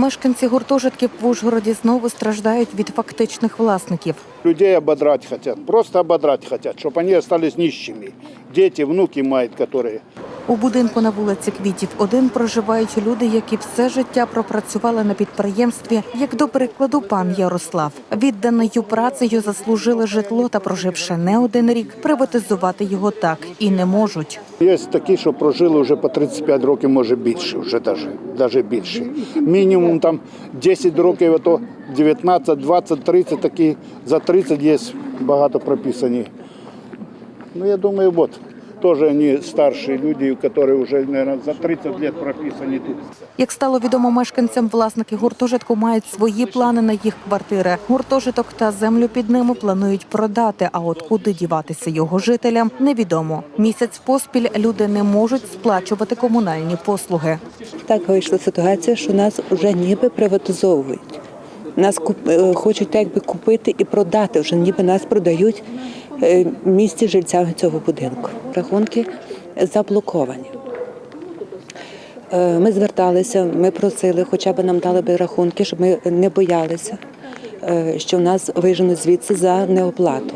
Мешканці гуртожитків в Ужгороді знову страждають від фактичних власників. Людей ободрати хочуть, просто ободрати хочуть, щоб вони остались нищими. Діти, внуки мають, которые. У будинку на вулиці Квітів один проживають люди, які все життя пропрацювали на підприємстві, як до прикладу пан Ярослав. Відданою працею заслужили житло та проживши не один рік, приватизувати його так і не можуть. Є такі, що прожили вже по 35 років, може більше, вже даже більше. Мінімум там 10 років, а то 19, 20, 30 такі, за 30 є багато прописані. Ну, я думаю, вот, тоже они старшие люди, которые уже, наверное, за 30 лет прописаны тут. Як стало відомо мешканцям, власники гуртожитку мають свої плани на їх квартири. Гуртожиток та землю під ними планують продати. А от куди діватися його жителям, невідомо. Місяць поспіль люди не можуть сплачувати комунальні послуги. Так вийшла ситуація, що нас вже ніби приватизовують. Нас куп- е, хочуть так би купити і продати. Вже ніби нас продають е, в місті жильцям цього будинку. Рахунки заблоковані. Е, Ми зверталися, ми просили, хоча б нам дали би рахунки, щоб ми не боялися, що нас виженуть звідси за неоплату.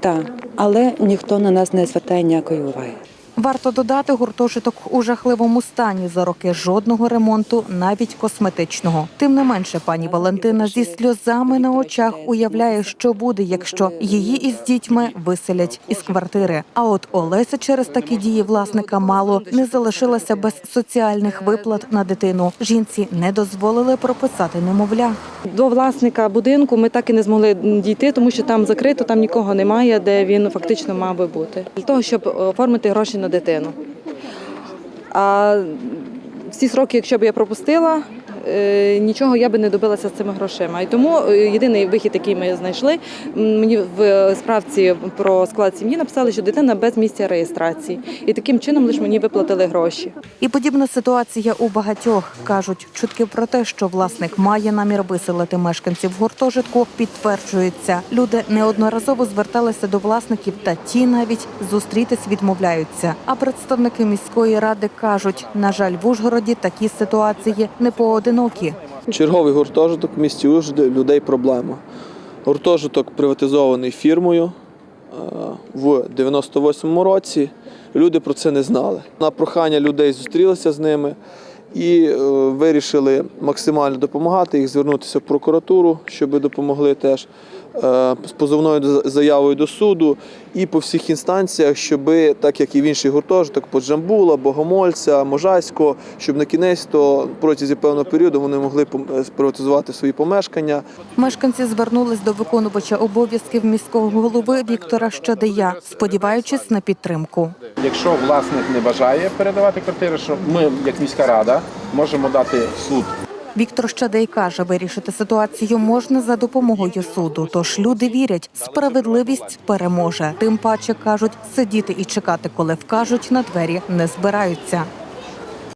Так, але ніхто на нас не звертає ніякої уваги. Варто додати, гуртожиток у жахливому стані за роки жодного ремонту, навіть косметичного. Тим не менше, пані Валентина зі сльозами на очах уявляє, що буде, якщо її із дітьми виселять із квартири. А от Олеся через такі дії власника мало не залишилася без соціальних виплат на дитину. Жінці не дозволили прописати немовля. До власника будинку ми так і не змогли дійти, тому що там закрито, там нікого немає, де він фактично мав би бути. Для того, щоб оформити гроші на дитину. А всі сроки, якщо б я пропустила, нічого я би не добилася з цими грошима. І тому е, єдиний вихід, який ми знайшли, мені в справці про склад сім'ї написали, що дитина без місця реєстрації. І таким чином лише мені виплатили гроші. І подібна ситуація у багатьох кажуть, чутки про те, що власник має намір виселити мешканців гуртожитку, підтверджуються. Люди неодноразово зверталися до власників, та ті навіть зустрітись відмовляються. А представники міської ради кажуть, на жаль, в Ужгороді такі ситуації не поодинокі. Черговий гуртожиток в місті Ужгороді людей проблема. Гуртожиток приватизований фірмою е, в 98-му році. Люди про це не знали. На прохання людей зустрілися з ними і е, вирішили максимально допомагати їх, звернутися в прокуратуру, щоб допомогли теж е, з позовною до- заявою до суду і по всіх інстанціях, щоб так як і в інших гуртожиток, по Джамбула, Богомольця, Можайського, щоб на кінець то протязі певного періоду вони могли е, свої помешкання. Мешканці звернулись до виконувача обов'язків міського голови Віктора Щадия, сподіваючись на підтримку. Якщо власник не бажає передавати квартири, що ми, як міська рада, можемо дати суд Віктор Щадей каже, вирішити ситуацію можна за допомогою суду. Тож люди вірять, справедливість переможе. Тим паче кажуть, сидіти і чекати, коли вкажуть на двері, не збираються.